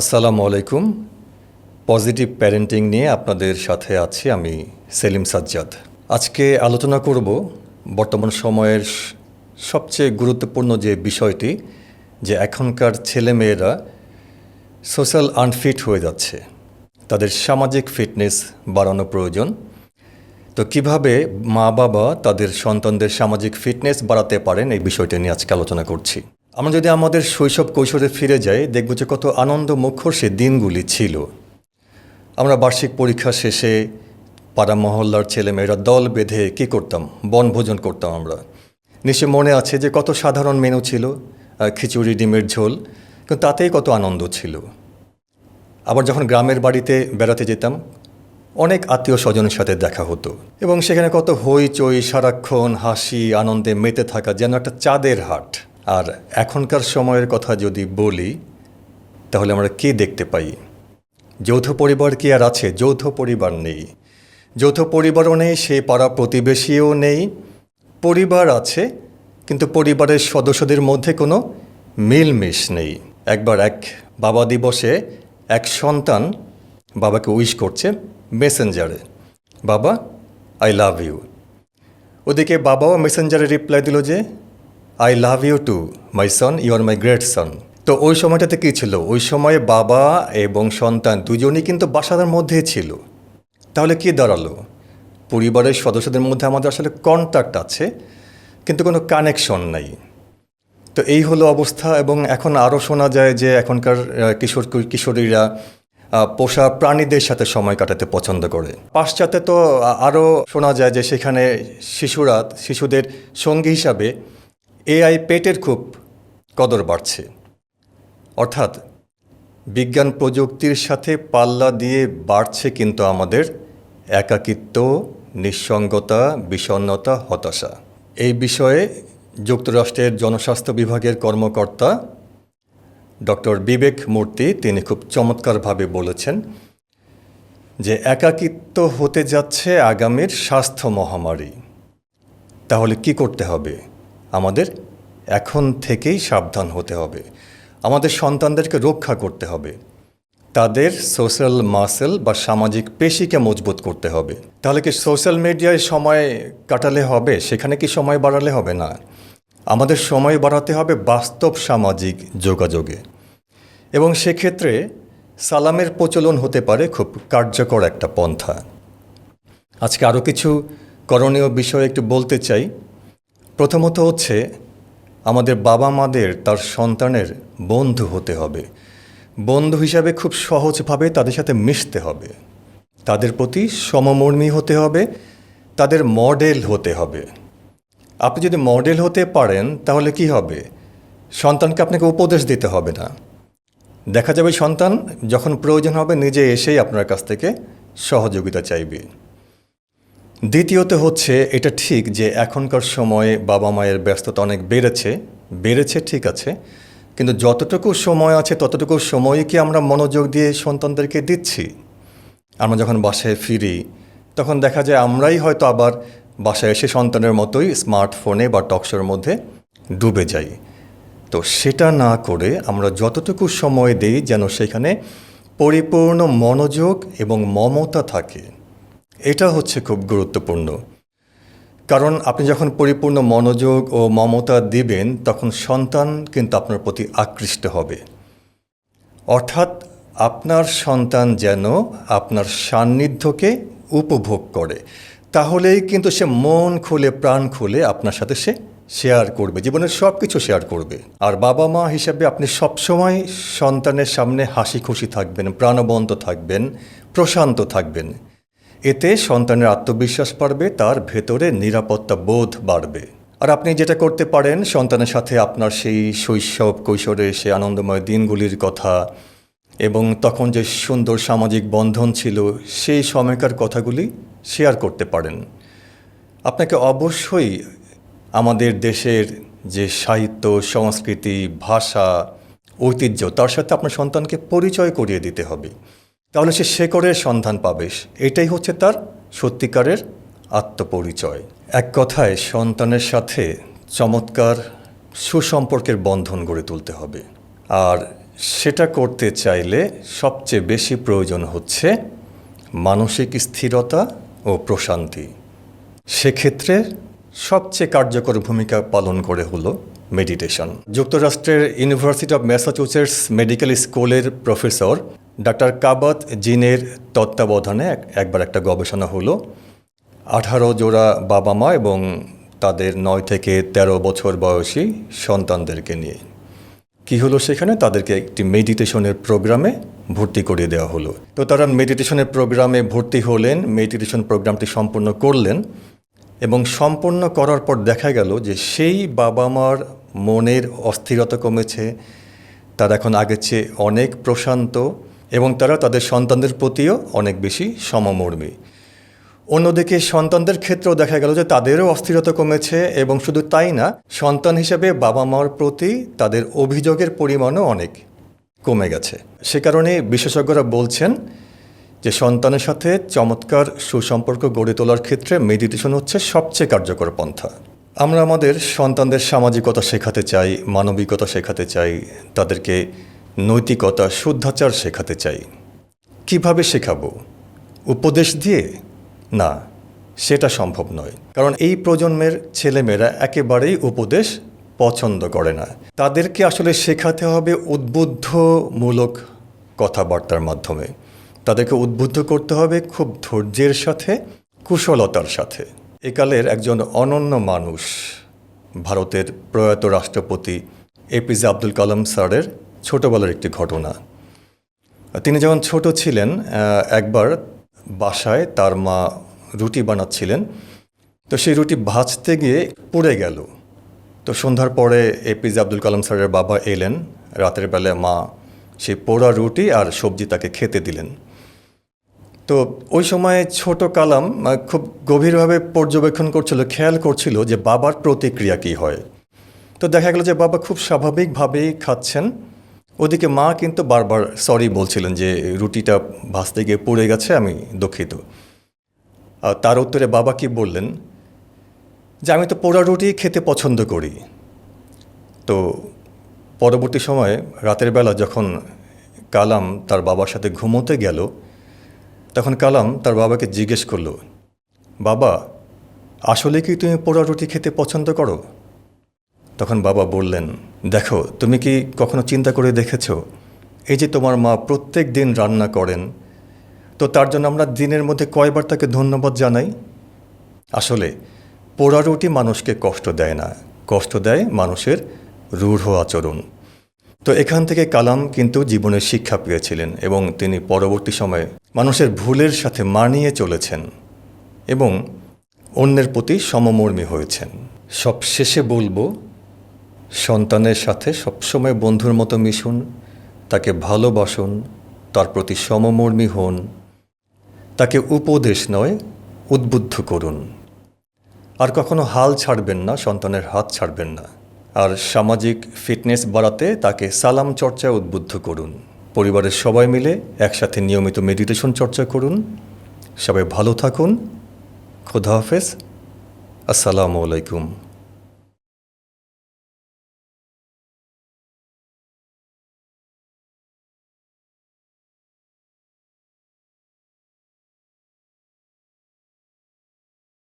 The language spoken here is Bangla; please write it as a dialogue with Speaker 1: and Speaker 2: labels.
Speaker 1: আসসালামু আলাইকুম। পজিটিভ প্যারেন্টিং নিয়ে আপনাদের সাথে আছি আমি সেলিম সাজ্জাদ। আজকে আলোচনা করব বর্তমান সময়ের সবচেয়ে গুরুত্বপূর্ণ যে বিষয়টি, যে এখনকার ছেলেমেয়েরা সোশ্যাল আনফিট হয়ে যাচ্ছে। তাদের সামাজিক ফিটনেস বাড়ানো প্রয়োজন। তো কীভাবে মা বাবা তাদের সন্তানদের সামাজিক ফিটনেস বাড়াতে পারেন এই বিষয়টি নিয়ে আজকে আলোচনা করছি। আমরা যদি আমাদের শৈশব কৈশোরে ফিরে যাই, দেখব যে কত আনন্দ মুখর সে দিনগুলি ছিল। আমরা বার্ষিক পরীক্ষা শেষে পাড়া মহল্লার ছেলেমেয়েরা দল বেঁধে কী করতাম? বনভোজন করতাম আমরা। নিশ্চয় মনে আছে যে কত সাধারণ মেনু ছিল খিচুড়ি, ডিমের ঝোল, কিন্তু তাতেই কত আনন্দ ছিল। আবার যখন গ্রামের বাড়িতে বেড়াতে যেতাম, অনেক আত্মীয় স্বজনের সাথে দেখা হতো এবং সেখানে কত হইচই, সারাক্ষণ হাসি, আনন্দে মেতে থাকা যেন একটা চাঁদের হাট। আর এখনকার সময়ের কথা যদি বলি, তাহলে আমরা কি দেখতে পাই? যৌথ পরিবার কি আর আছে? যৌথ পরিবার নেই। যৌথ পরিবারও নেই, সে পাড়া প্রতিবেশীও নেই। পরিবার আছে, কিন্তু পরিবারের সদস্যদের মধ্যে কোনো মিলমিশ নেই। একবার এক বাবা দিবসে এক সন্তান বাবাকে উইশ করছে মেসেঞ্জারে, বাবা, আই লাভ ইউ। ওদিকে বাবাও মেসেঞ্জারে রিপ্লাই দিল যে I love you too my son you are my great son তো ওই সময়টাতে কী ছিল? ওই সময়ে বাবা এবং সন্তান দুজনই কিন্তু বাসার মধ্যেই ছিল। তাহলে কি দাঁড়াল? পরিবারের সদস্যদের মধ্যে আমাদের আসলে কন্ট্যাক্ট আছে, কিন্তু কোনো কানেকশন নাই। তো এই হলো অবস্থা এবং এখন আরও শোনা যায় যে এখনকার কিশোর, কিশোরীরা পোষা প্রাণীদের সাথে সময় কাটাতে পছন্দ করে। পাশ্চাত্যে তো আরও শোনা যায় যে সেখানে শিশুরা, শিশুদের সঙ্গী হিসাবে এআই পেটের খুব কদর বাড়ছে। অর্থাৎ বিজ্ঞান প্রযুক্তির সাথে পাল্লা দিয়ে বাড়ছে কিন্তু আমাদের একাকিত্ব, নিঃসঙ্গতা, বিষণ্ণতা, হতাশা। এই বিষয়ে যুক্তরাষ্ট্রের জনস্বাস্থ্য বিভাগের কর্মকর্তা ডক্টর বিবেক মূর্তি তিনি খুব চমৎকারভাবে বলেছেন যে একাকিত্ব হতে যাচ্ছে আগামীর স্বাস্থ্য মহামারী। তাহলে কি করতে হবে? আমাদের এখন থেকেই সাবধান হতে হবে। আমাদের সন্তানদেরকে রক্ষা করতে হবে। তাদের সোশ্যাল মাসেল বা সামাজিক পেশিকে মজবুত করতে হবে। তাহলে কি সোশ্যাল মিডিয়ায় সময় কাটালে হবে? সেখানে কি সময় বাড়ালে হবে না? আমাদের সময় বাড়াতে হবে বাস্তব সামাজিক যোগাযোগে। এবং সেক্ষেত্রে সালামের প্রচলন হতে পারে খুব কার্যকর একটা পন্থা। আজকে আরও কিছু করণীয় বিষয় একটু বলতে চাই। প্রথমত হচ্ছে, আমাদের বাবা মাদের, তার সন্তানের বন্ধু হতে হবে। বন্ধু হিসাবে খুব সহজভাবে তাদের সাথে মিশতে হবে। তাদের প্রতি সমমর্মী হতে হবে, তাদের মডেল হতে হবে। আপনি যদি মডেল হতে পারেন, তাহলে কি হবে? সন্তানকে আপনাকে উপদেশ দিতে হবে না। দেখা যাবে সন্তান যখন প্রয়োজন হবে, নিজে এসেই আপনার কাছ থেকে সহযোগিতা চাইবে। দ্বিতীয়ত হচ্ছে এটা ঠিক যে এখনকার সময়ে বাবা মায়ের ব্যস্ততা অনেক বেড়েছে বেড়েছে ঠিক আছে, কিন্তু যতটুকু সময় আছে ততটুকু সময় কি আমরা মনোযোগ দিয়ে সন্তানদেরকে দিচ্ছি? আমরা যখন বাসায় ফিরি, তখন দেখা যায় আমরাই হয়তো আবার বাসায় এসে সন্তানের মতোই স্মার্টফোনে বা টকশোর মধ্যে ডুবে যাই। তো সেটা না করে আমরা যতটুকু সময় দেই যেন সেখানে পরিপূর্ণ মনোযোগ এবং মমতা থাকে। এটা হচ্ছে খুব গুরুত্বপূর্ণ। কারণ আপনি যখন পরিপূর্ণ মনোযোগ ও মমতা দিবেন, তখন সন্তান কিন্তু আপনার প্রতি আকৃষ্ট হবে। অর্থাৎ আপনার সন্তান যেন আপনার সান্নিধ্যকে উপভোগ করে, তাহলেই কিন্তু সে মন খুলে, প্রাণ খুলে আপনার সাথে সে শেয়ার করবে, জীবনের সব কিছু শেয়ার করবে। আর বাবা মা হিসাবে আপনি সবসময় সন্তানের সামনে হাসি খুশি থাকবেন, প্রাণবন্ত থাকবেন, প্রশান্ত থাকবেন। এতে সন্তানের আত্মবিশ্বাস বাড়বে, তার ভেতরে নিরাপত্তা বোধ বাড়বে। আর আপনি যেটা করতে পারেন, সন্তানের সাথে আপনার সেই শৈশব কৈশোরে, সেই আনন্দময় দিনগুলির কথা এবং তখন যে সুন্দর সামাজিক বন্ধন ছিল, সেই সময়কার কথাগুলি শেয়ার করতে পারেন। আপনাকে অবশ্যই আমাদের দেশের যে সাহিত্য, সংস্কৃতি, ভাষা, ঐতিহ্য, তার সাথে আপনার সন্তানকে পরিচয় করিয়ে দিতে হবে। তাহলে সে শেকড়ের সন্ধান পাবে। এটাই হচ্ছে তার সত্যিকারের আত্মপরিচয়। এক কথায় সন্তানের সাথে চমৎকার সুসম্পর্কের বন্ধন গড়ে তুলতে হবে। আর সেটা করতে চাইলে সবচেয়ে বেশি প্রয়োজন হচ্ছে মানসিক স্থিরতা ও প্রশান্তি। সেক্ষেত্রে সবচেয়ে কার্যকর ভূমিকা পালন করে হলো মেডিটেশন। যুক্তরাষ্ট্রের ইউনিভার্সিটি অফ ম্যাসাচুসেটস মেডিকেল স্কুলের প্রফেসর ডাক্তার কাবাত জিনের তত্ত্বাবধানে এক- একবার একটা গবেষণা হলো। আঠারো জোড়া বাবা মা এবং তাদের নয় থেকে ১৩ বছর বয়সী সন্তানদেরকে নিয়ে। কি হলো সেখানে? তাদেরকে একটি মেডিটেশনের প্রোগ্রামে ভর্তি করিয়ে দেওয়া হলো। তো তারা মেডিটেশনের প্রোগ্রামে ভর্তি হলেন, মেডিটেশন প্রোগ্রামটি সম্পূর্ণ করলেন এবং সম্পূর্ণ করার পর দেখা গেল যে সেই বাবা মার মনের অস্থিরতা কমেছে। তারা এখন আগের চেয়ে অনেক প্রশান্ত। এবং তারা তাদের সন্তানদের প্রতিও অনেক বেশি সমমর্মী। অন্যদিকে সন্তানদের ক্ষেত্রেও দেখা গেল যে তাদেরও অস্থিরতা কমেছে এবং শুধু তাই না, সন্তান হিসেবে বাবা মার প্রতি তাদের অভিযোগের পরিমাণও অনেক কমে গেছে। সে কারণে বিশেষজ্ঞরা বলছেন যে সন্তানের সাথে চমৎকার সুসম্পর্ক গড়ে তোলার ক্ষেত্রে মেডিটেশন হচ্ছে সবচেয়ে কার্যকর পন্থা। আমরা আমাদের সন্তানদের সামাজিকতা শেখাতে চাই, মানবিকতা শেখাতে চাই, তাদেরকে নৈতিকতা, শুদ্ধাচার শেখাতে চাই। কীভাবে শেখাবো? উপদেশ দিয়ে? না, সেটা সম্ভব নয়। কারণ এই প্রজন্মের ছেলেমেয়েরা একেবারেই উপদেশ পছন্দ করে না। তাদেরকে আসলে শেখাতে হবে উদ্বুদ্ধমূলক কথাবার্তার মাধ্যমে। তাদেরকে উদ্বুদ্ধ করতে হবে খুব ধৈর্যের সাথে, কুশলতার সাথে। একালের একজন অনন্য মানুষ ভারতের প্রয়াত রাষ্ট্রপতি এপিজে আব্দুল কালাম স্যারের ছোটবেলার একটি ঘটনা। তিনি যখন ছোট ছিলেন একবার বাসায় তার মা রুটি বানাচ্ছিলেন। তো সেই রুটি ভাজতে গিয়ে পুড়ে গেল। তো সন্ধ্যার পরে এপিজে আব্দুল কালাম স্যারের বাবা এলেন। রাতের বেলায় মা সেই পোড়া রুটি আর সবজি তাকে খেতে দিলেন। তো ওই সময়ে ছোট কালাম খুব গভীরভাবে পর্যবেক্ষণ করছিল, খেয়াল করছিল যে বাবার প্রতিক্রিয়া কী হয়। তো দেখা গেল যে বাবা খুব স্বাভাবিকভাবেই খাচ্ছেন। ওদিকে মা কিন্তু বারবার সরি বলছিলেন যে রুটিটা ভাজতে গিয়ে পড়ে গেছে, আমি দুঃখিত। আর তার উত্তরে বাবা কি বললেন? যে আমি তো পোড়া রুটি খেতে পছন্দ করি। তো পরবর্তী সময়ে রাতের বেলা যখন কালাম তার বাবার সাথে ঘুমোতে গেল, তখন কালাম তার বাবাকে জিজ্ঞেস করল, বাবা, আসলে কি তুমি পোড়া রুটি খেতে পছন্দ করো? তখন বাবা বললেন দেখো, তুমি কি কখনো চিন্তা করে দেখেছ? এই যে তোমার মা প্রত্যেক দিন রান্না করেন, তো তার জন্য আমরা দিনের মধ্যে কয়বার তাকে ধন্যবাদ জানাই? আসলে পোড়া রুটি মানুষকে কষ্ট দেয় না। কষ্ট দেয় মানুষের রূঢ় আচরণ। তো এখান থেকে কালাম কিন্তু জীবনের শিক্ষা পেয়েছিলেন এবং তিনি পরবর্তী সময়ে মানুষের ভুলের সাথে মানিয়ে চলেছেন এবং অন্যের প্রতি সমমর্মী হয়েছেন। সব শেষে বলব সন্তানের সাথে সবসময় বন্ধুর মতো মিশুন, তাকে ভালোবাসুন, তার প্রতি সমমর্মী হন, তাকে উপদেশ নয়, উদ্বুদ্ধ করুন। আর কখনো হাল ছাড়বেন না, সন্তানের হাত ছাড়বেন না। আর সামাজিক ফিটনেস বাড়াতে তাকে সালাম চর্চায় উদ্বুদ্ধ করুন। পরিবারের সবাই মিলে একসাথে নিয়মিত মেডিটেশন চর্চা করুন। সবাই ভালো থাকুন। খোদা হাফেজ। আসসালামু আলাইকুম।